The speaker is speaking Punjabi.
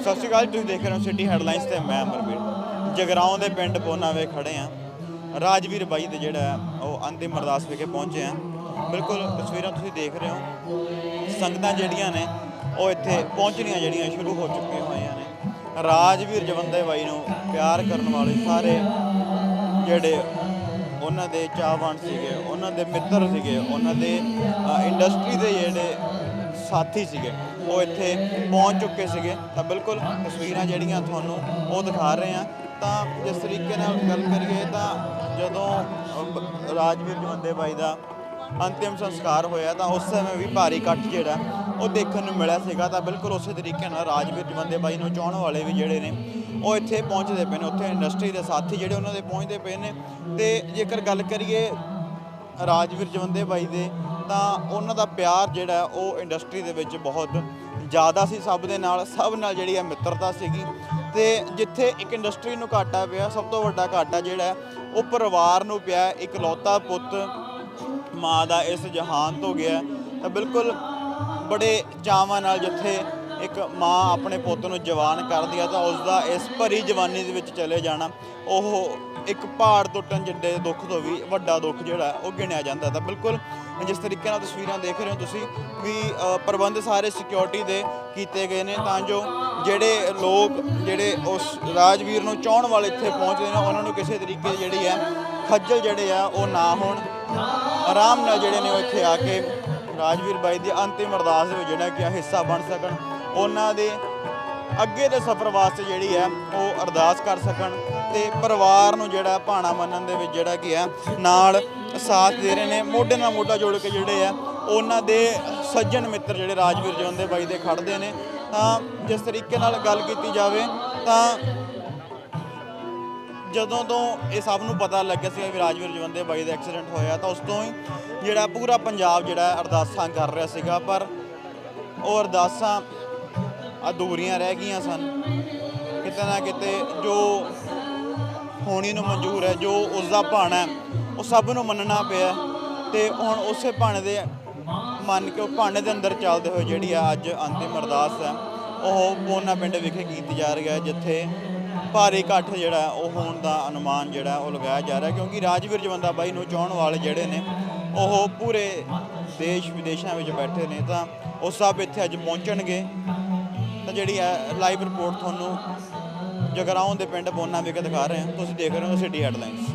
ਸਤਿ ਸ਼੍ਰੀ ਅਕਾਲ ਤੁਸੀਂ ਦੇਖ ਰਹੇ ਹੋ ਸਿਟੀ ਹੈਡਲਾਈਨਸ ਤੇ ਮੈਂ ਅਮਰਵੀਰ। ਜਗਰਾਉਂ ਦੇ ਪਿੰਡ ਪੋਨਾ ਪੋਨਾਵੇ ਖੜੇ ਆ ਰਾਜਵੀਰ ਬਾਈ ਦੇ ਜਿਹੜਾ ਹੈ, ਉਹ ਅੰਤਿਮ ਅਰਦਾਸ ਵਿਖੇ ਪਹੁੰਚੇ ਆ ਬਿਲਕੁਲ ਤਸਵੀਰਾਂ ਤੁਸੀਂ ਦੇਖ ਰਹੇ ਹੋ। ਸੰਗਤਾਂ ਜਿਹੜੀਆਂ ਨੇ ਉਹ ਇੱਥੇ ਪਹੁੰਚਣੀਆਂ ਜਿਹੜੀਆਂ ਸ਼ੁਰੂ ਹੋ ਚੁੱਕੀਆਂ ਹੋਈਆਂ ਨੇ। ਰਾਜਵੀਰ ਜਵੰਦੇ ਬਾਈ ਨੂੰ ਪਿਆਰ ਕਰਨ ਵਾਲੇ ਸਾਰੇ ਜਿਹੜੇ ਉਹਨਾਂ ਦੇ ਚਾਹਵਾਨ ਸੀਗੇ ਉਹਨਾਂ ਦੇ ਮਿੱਤਰ ਸੀਗੇ ਉਹਨਾਂ ਦੇ ਇੰਡਸਟਰੀ ਦੇ ਜਿਹੜੇ ਸਾਥੀ ਸੀਗੇ। ਉਹ ਇੱਥੇ ਪਹੁੰਚ ਚੁੱਕੇ ਸੀਗੇ। ਤਾਂ ਬਿਲਕੁਲ ਤਸਵੀਰਾਂ ਜਿਹੜੀਆਂ ਤੁਹਾਨੂੰ ਉਹ ਦਿਖਾ ਰਹੇ ਆ ਤਾਂ ਜਿਸ ਤਰੀਕੇ ਨਾਲ ਗੱਲ ਕਰੀਏ ਤਾਂ ਜਦੋਂ ਰਾਜਵੀਰ ਜਵੰਦੇ ਬਾਈ ਦਾ ਅੰਤਿਮ ਸੰਸਕਾਰ ਹੋਇਆ ਤਾਂ ਉਸ ਸਮੇਂ ਵੀ ਭਾਰੀ ਇਕੱਠ ਜਿਹੜਾ ਉਹ ਦੇਖਣ ਨੂੰ ਮਿਲਿਆ ਸੀਗਾ। ਤਾਂ ਬਿਲਕੁਲ ਉਸੇ ਤਰੀਕੇ ਨਾਲ ਰਾਜਵੀਰ ਜਵੰਦੇ ਬਾਈ ਨੂੰ ਚਾਹਣ ਵਾਲੇ ਵੀ ਜਿਹੜੇ ਨੇ, ਉਹ ਇੱਥੇ ਪਹੁੰਚਦੇ ਪਏ ਨੇ। ਉੱਥੇ ਇੰਡਸਟਰੀ ਦੇ ਸਾਥੀ ਜਿਹੜੇ ਉਹਨਾਂ ਦੇ ਪਹੁੰਚਦੇ ਪਏ ਨੇ। ਤੇ ਜੇਕਰ ਗੱਲ ਕਰੀਏ ਰਾਜਵੀਰ ਜਵੰਦੇ ਬਾਈ ਦੇ ਤਾਂ ਉਹਨਾਂ ਦਾ ਪਿਆਰ ਜਿਹੜਾ ਉਹ ਇੰਡਸਟਰੀ ਦੇ ਵਿੱਚ ਬਹੁਤ ਜ਼ਿਆਦਾ ਸੀ, ਸਭ ਦੇ ਨਾਲ, ਸਭ ਨਾਲ ਜਿਹੜੀ ਹੈ ਮਿੱਤਰਤਾ ਸੀਗੀ ਤੇ ਜਿੱਥੇ ਇੱਕ ਇੰਡਸਟਰੀ ਨੂੰ ਘਾਟਾ ਪਿਆ, ਸਭ ਤੋਂ ਵੱਡਾ ਘਾਟਾ ਜਿਹੜਾ ਉਹ ਪਰਿਵਾਰ ਨੂੰ ਪਿਆ ਹੈ। ਇਕਲੌਤਾ ਪੁੱਤ ਮਾਂ ਦਾ ਇਸ ਜਹਾਨ ਤੋਂ ਗਿਆ ਤਾਂ ਬਿਲਕੁਲ ਬੜੇ ਚਾਵਾਂ ਨਾਲ ਜਿੱਥੇ ਇੱਕ ਮਾਂ ਆਪਣੇ ਪੁੱਤ ਨੂੰ ਜਵਾਨ ਕਰਦੀ ਆ ਤਾਂ ਉਸ ਦਾ ਇਸ ਭਰੀ ਜਵਾਨੀ ਦੇ ਵਿੱਚ ਚਲੇ ਜਾਣਾ, ਉਹ ਇੱਕ ਪਹਾੜ ਟੁੱਟਣ ਜਿੱਡੇ ਦੁੱਖ ਤੋਂ ਵੀ ਵੱਡਾ ਦੁੱਖ ਜਿਹੜਾ ਉਹ ਗਿਣਿਆ ਜਾਂਦਾ ਤਾਂ ਬਿਲਕੁਲ ਜਿਸ ਤਰੀਕੇ ਨਾਲ ਤਸਵੀਰਾਂ ਦੇਖ ਰਹੇ ਹੋ ਤੁਸੀਂ ਵੀ ਪ੍ਰਬੰਧ ਸਾਰੇ ਸਿਕਿਉਰਿਟੀ ਦੇ ਕੀਤੇ ਗਏ ਨੇ, ਤਾਂ ਜੋ ਜਿਹੜੇ ਲੋਕ, ਜਿਹੜੇ ਉਸ ਰਾਜਵੀਰ ਨੂੰ ਚਾਹਣ ਵਾਲੇ ਇੱਥੇ ਪਹੁੰਚਦੇ ਨੇ, ਉਹਨਾਂ ਨੂੰ ਕਿਸੇ ਤਰੀਕੇ ਦੀ ਜਿਹੜੀ ਹੈ, ਖੱਜਲ ਜਿਹੜੇ ਆ, ਉਹ ਨਾ ਹੋਣ। ਆਰਾਮ ਨਾਲ ਜਿਹੜੇ ਨੇ ਉਹ ਇੱਥੇ ਆ ਕੇ ਰਾਜਵੀਰ ਬਾਈ ਦੀ ਅੰਤਿਮ ਅਰਦਾਸ ਦੇ ਵਿੱਚ ਜਿਹੜਾ ਕਿ ਆ ਹਿੱਸਾ ਬਣ ਸਕਣ। ਉਹਨਾਂ ਦੇ ਅੱਗੇ ਦੇ ਸਫ਼ਰ ਵਾਸਤੇ ਜਿਹੜੀ ਹੈ ਉਹ ਅਰਦਾਸ ਕਰ ਸਕਣ ਤੇ ਪਰਿਵਾਰ ਨੂੰ ਜਿਹੜਾ ਭਾਣਾ ਮੰਨਣ ਦੇ ਵਿੱਚ ਜਿਹੜਾ ਕੀ ਹੈ, ਨਾਲ ਸਾਥ ਦੇ ਰਹੇ ਨੇ, ਮੋਢੇ ਨਾਲ ਮੋਢਾ ਜੋੜ ਕੇ ਜਿਹੜੇ ਆ ਉਹਨਾਂ ਦੇ ਸੱਜਣ ਮਿੱਤਰ ਜਿਹੜੇ ਰਾਜਵੀਰ ਜਵੰਦੇ ਬਾਈ ਦੇ ਖੜਦੇ ਨੇ। ਤਾਂ ਜਿਸ ਤਰੀਕੇ ਨਾਲ ਗੱਲ ਕੀਤੀ ਜਾਵੇ, ਤਾਂ ਜਦੋਂ ਤੋਂ ਇਹ ਸਭ ਨੂੰ ਪਤਾ ਲੱਗਿਆ ਸੀ ਵੀ ਰਾਜਵੀਰ ਜਵੰਦੇ ਬਾਈ ਦਾ ਐਕਸੀਡੈਂਟ ਹੋਇਆ, ਤਾਂ ਉਸ ਤੋਂ ਹੀ ਜਿਹੜਾ ਪੂਰਾ ਪੰਜਾਬ ਜਿਹੜਾ ਅਰਦਾਸਾਂ ਕਰ ਰਿਹਾ ਸੀਗਾ, ਪਰ ਉਹ ਅਰਦਾਸਾਂ ਅਧੂਰੀਆਂ ਰਹਿ ਗਈਆਂ ਸਨ। ਕਿਤੇ ਨਾ ਕਿਤੇ ਜੋ ਹੋਣੀ ਨੂੰ ਮਨਜ਼ੂਰ ਹੈ ਜੋ ਉਸ ਦਾ ਭਾਣਾ ਹੈ, ਉਹ ਸਭ ਨੂੰ ਮੰਨਣਾ ਪਿਆ ਤੇ ਹੁਣ ਉਸੇ ਭਾਣੇ ਦੇ ਮੰਨ ਕੇ ਉਹ ਭਾਣੇ ਦੇ ਅੰਦਰ ਚੱਲਦੇ ਹੋਏ ਜਿਹੜੀ ਆ ਅੱਜ ਅੰਤਿਮ ਅਰਦਾਸ ਹੈ ਉਹ ਪੋਨਾ ਪਿੰਡ ਵਿਖੇ ਕੀਤੀ ਜਾ ਰਹੀ ਹੈ ਜਿੱਥੇ ਭਾਰੀ ਇਕੱਠ ਜਿਹੜਾ ਉਹ ਹੋਣ ਦਾ ਅਨੁਮਾਨ ਜਿਹੜਾ ਉਹ ਲਗਾਇਆ ਜਾ ਰਿਹਾ ਕਿਉਂਕਿ ਰਾਜਵੀਰ ਜਵੰਦਾ ਬਾਈ ਨੂੰ ਚਾਹਣ ਵਾਲੇ ਜਿਹੜੇ ਨੇ ਉਹ ਪੂਰੇ ਦੇਸ਼ ਵਿਦੇਸ਼ਾਂ ਵਿੱਚ ਬੈਠੇ ਨੇ ਤਾਂ ਉਹ ਸਭ ਇੱਥੇ ਅੱਜ ਪਹੁੰਚਣਗੇ। ਤਾਂ ਜਿਹੜੀ ਹੈ ਲਾਈਵ ਰਿਪੋਰਟ ਤੁਹਾਨੂੰ ਜਗਰਾਉਂ ਦੇ ਪਿੰਡ ਬੋਨਾ ਵਿਖੇ ਦਿਖਾ ਰਹੇ ਹਾਂ। ਤੁਸੀਂ ਦੇਖ ਰਹੇ ਹੋ ਸਿਟੀ ਹੈਡਲਾਈਨਸ